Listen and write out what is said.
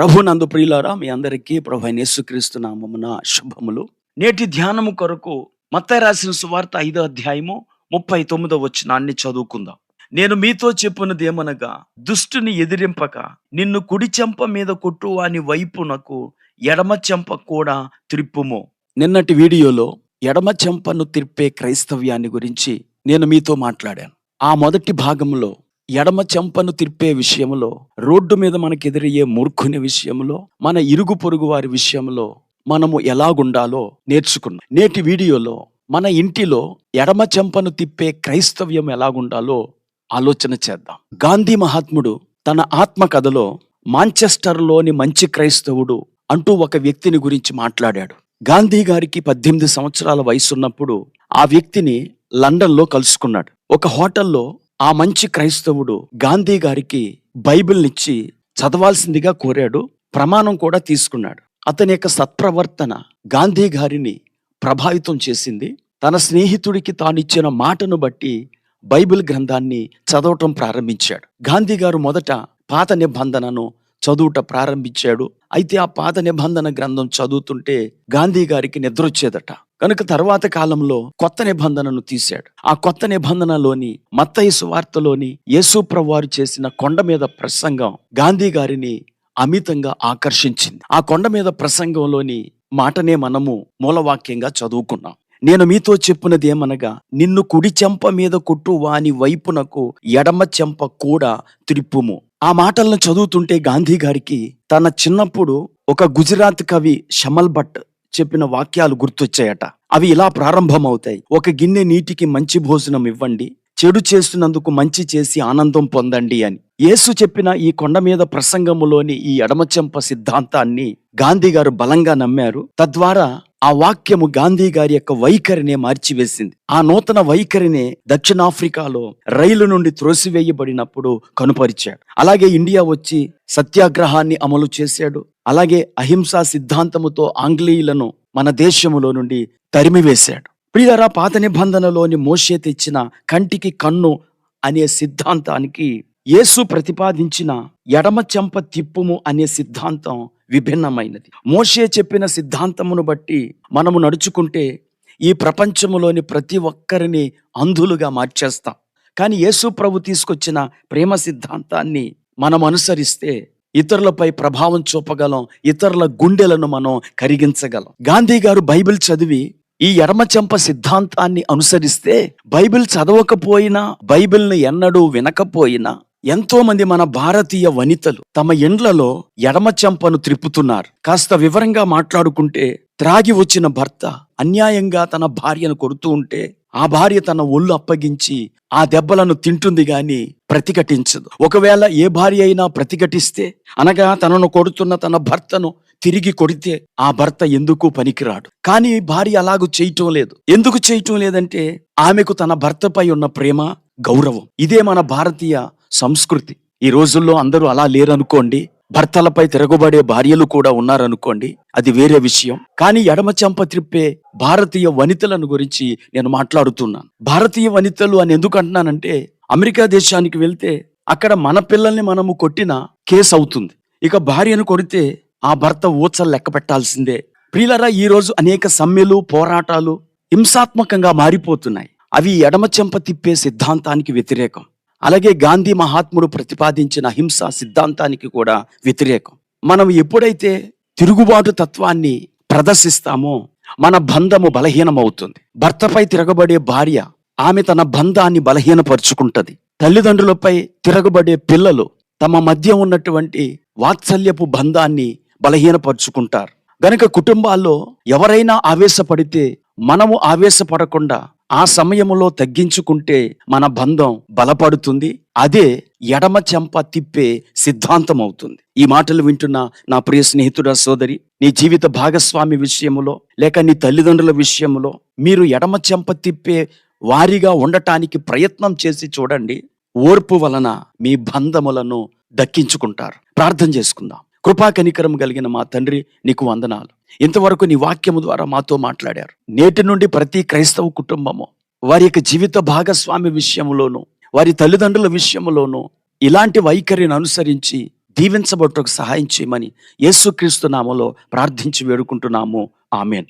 ప్రభునందు ప్రియులారా మీ అందరికీ ప్రభు యేసుక్రీస్తు నామమున శుభములు. నేటి ధ్యానము కొరకు మత్త రాసిన సువార్త ఐదో అధ్యాయము ముప్పై తొమ్మిదో వచ్చినాన్ని చదువుకుందాం. నేను మీతో చెప్పున్నది ఏమనగా దుష్టుని ఎదిరింపక నిన్ను కుడి చెంప మీద కొట్టు అని వైపునకు ఎడమ చెంప కూడా త్రిప్పుము. నిన్నటి వీడియోలో ఎడమ చెంపను తిప్పే క్రైస్తవ్యాన్ని గురించి నేను మీతో మాట్లాడాను. ఆ మొదటి భాగంలో ఎడమ చెంపను తిప్పే విషయంలో రోడ్డు మీద మనకు ఎదురయ్యే మూర్ఖుని విషయంలో మన ఇరుగు పొరుగు వారి విషయంలో మనము ఎలాగుండాలో నేర్చుకున్నాం. నేటి వీడియోలో మన ఇంటిలో ఎడమ చెంపను తిప్పే క్రైస్తవ్యం ఎలాగుండాలో ఆలోచన చేద్దాం. గాంధీ మహాత్ముడు తన ఆత్మ కథలో మాంచెస్టర్లోని మంచి క్రైస్తవుడు అంటూ ఒక వ్యక్తిని గురించి మాట్లాడాడు. గాంధీ గారికి పద్దెనిమిది సంవత్సరాల వయసున్నప్పుడు ఆ వ్యక్తిని లండన్లో కలుసుకున్నాడు. ఒక హోటల్లో ఆ మంచి క్రైస్తవుడు గాంధీ గారికి బైబిల్నిచ్చి చదవాల్సిందిగా కోరాడు ప్రమాణం కూడా తీసుకున్నాడు. అతని యొక్క సత్ప్రవర్తన గాంధీ గారిని ప్రభావితం చేసింది. తన స్నేహితుడికి తానిచ్చిన మాటను బట్టి బైబిల్ గ్రంథాన్ని చదవటం ప్రారంభించాడు. గాంధీ గారు మొదట పాత నిబంధనను చదువుట ప్రారంభించాడు. అయితే ఆ పాత నిబంధన గ్రంథం చదువుతుంటే గాంధీ గారికి నిద్ర వచ్చేదట కనుక తర్వాత కాలంలో కొత్త నిబంధనను తీశాడు. ఆ కొత్త నిబంధనలోని మత్తయసు వార్తలోని యేసు ప్రభువారు చేసిన కొండ మీద ప్రసంగం గాంధీ గారిని అమితంగా ఆకర్షించింది. ఆ కొండ మీద ప్రసంగంలోని మాటనే మనము మూలవాక్యంగా చదువుకున్నాం. నేను మీతో చెప్పున్నది ఏమనగా నిన్ను కుడి చెంప మీద కొట్టు వాని వైపునకు ఎడమ చెంప కూడా త్రిప్పుము. ఆ మాటలను చదువుతుంటే గాంధీ గారికి తన చిన్నప్పుడు ఒక గుజరాత్ కవి షమల్ భట్ చెప్పిన వాక్యాలు గుర్తొచ్చాయట. అవి ఇలా ప్రారంభమవుతాయి. ఒక గిన్నె నీటికి మంచి భోజనం ఇవ్వండి. చెడు చేస్తున్నందుకు మంచి చేసి ఆనందం పొందండి అని. యేసు చెప్పిన ఈ కొండ మీద ప్రసంగములోని ఈ ఎడమచెంప సిద్ధాంతాన్ని గాంధీ గారు బలంగా నమ్మారు. తద్వారా ఆ వాక్యము గాంధీ గారి యొక్క వైఖరినే మార్చివేసింది. ఆ నూతన వైఖరినే దక్షిణాఫ్రికాలో రైలు నుండి త్రోసివేయబడినప్పుడు కనుపరిచాడు. అలాగే ఇండియా వచ్చి సత్యాగ్రహాన్ని అమలు చేశాడు. అలాగే అహింసా సిద్ధాంతముతో ఆంగ్లేయులను మన దేశములో నుండి తరిమివేశాడు. ప్రియరా పాత నిబంధనలోని మోషే తెచ్చిన కంటికి కన్ను అనే సిద్ధాంతానికి యేసు ప్రతిపాదించిన ఎడమ చెంప తిప్పుము అనే సిద్ధాంతం విభిన్నమైనది. మోషే చెప్పిన సిద్ధాంతమును బట్టి మనము నడుచుకుంటే ఈ ప్రపంచములోని ప్రతి ఒక్కరిని అంధులుగా మార్చేస్తాం. కానీ యేసు ప్రభు తీసుకొచ్చిన ప్రేమ సిద్ధాంతాన్ని మనం అనుసరిస్తే ఇతరులపై ప్రభావం చూపగలం ఇతరుల గుండెలను మనం కరిగించగలం. గాంధీ గారు బైబిల్ చదివి ఈ ఎడమచెంప సిద్ధాంతాన్ని అనుసరిస్తే బైబిల్ చదవకపోయినా బైబిల్ని ఎన్నడూ వినకపోయినా ఎంతోమంది మన భారతీయ వనితలు తమ ఇండ్లలో ఎడమ చెంపను త్రిప్పుతున్నారు. కాస్త వివరంగా మాట్లాడుకుంటే త్రాగి వచ్చిన భర్త అన్యాయంగా తన భార్యను కొడుతూ ఉంటే ఆ భార్య తన ఒళ్ళు అప్పగించి ఆ దెబ్బలను తింటుంది గాని ప్రతిఘటించదు. ఒకవేళ ఏ భార్య అయినా ప్రతిఘటిస్తే అనగా తనను కొడుతున్న తన భర్తను తిరిగి కొడితే ఆ భర్త ఎందుకు పనికిరాడు? కానీ భార్య అలాగూ చేయటం లేదు. ఎందుకు చేయటం లేదంటే ఆమెకు తన భర్తపై ఉన్న ప్రేమ గౌరవం. ఇదే మన భారతీయ సంస్కృతి. ఈ రోజుల్లో అందరూ అలా లేరనుకోండి భర్తలపై తిరగబడే భార్యలు కూడా ఉన్నారనుకోండి అది వేరే విషయం. కానీ ఎడమ చెంప త్రిప్పే భారతీయ వనితలను గురించి నేను మాట్లాడుతున్నాను. భారతీయ వనితలు అని ఎందుకు అంటున్నానంటే అమెరికా దేశానికి వెళ్తే అక్కడ మన పిల్లల్ని మనము కొట్టిన కేసు అవుతుంది. ఇక భార్యను కొడితే ఆ భర్త ఊచలు లెక్క పెట్టాల్సిందే. ప్రియులరా ఈ రోజు అనేక సమ్మెలు పోరాటాలు హింసాత్మకంగా మారిపోతున్నాయి. అవి ఎడమ చెంప తిప్పే సిద్ధాంతానికి వ్యతిరేకం. అలాగే గాంధీ మహాత్ముడు ప్రతిపాదించిన హింస సిద్ధాంతానికి కూడా వ్యతిరేకం. మనం ఎప్పుడైతే తిరుగుబాటు తత్వాన్ని ప్రదర్శిస్తామో మన బంధము బలహీనమవుతుంది. భర్తపై తిరగబడే భార్య ఆమె తన బంధాన్ని బలహీనపరుచుకుంటది. తల్లిదండ్రులపై తిరగబడే పిల్లలు తమ మధ్య ఉన్నటువంటి వాత్సల్యపు బంధాన్ని బలహీనపరుచుకుంటారు. గనక కుటుంబాల్లో ఎవరైనా ఆవేశపడితే మనము ఆవేశపడకుండా ఆ సమయంలో తగ్గించుకుంటే మన బంధం బలపడుతుంది అదే ఎడమ చెంప తిప్పే సిద్ధాంతం అవుతుంది ఈ మాటలు వింటున్న నా ప్రియ స్నేహితుడ సోదరి నీ జీవిత భాగస్వామి విషయములో లేక నీ తల్లిదండ్రుల విషయంలో మీరు ఎడమ చెంప తిప్పే వారిగా ఉండటానికి ప్రయత్నం చేసి చూడండి. ఓర్పు వలన మీ బంధములను దక్కించుకుంటారు. ప్రార్థన చేసుకుందాం. కృపా కనికరం కలిగిన మా తండ్రి నీకు వందనాలు. ఇంతవరకు నీ వాక్యము ద్వారా మాతో మాట్లాడారు. నేటి నుండి ప్రతి క్రైస్తవ కుటుంబము వారి యొక్క జీవిత భాగస్వామి విషయంలోనూ వారి తల్లిదండ్రుల విషయంలోనూ ఇలాంటి వైఖరిని అనుసరించి దీవించబట్టుకు సహాయం చేయమని యేసుక్రీస్తు నామలో ప్రార్థించి వేడుకుంటున్నాము. ఆమెన్.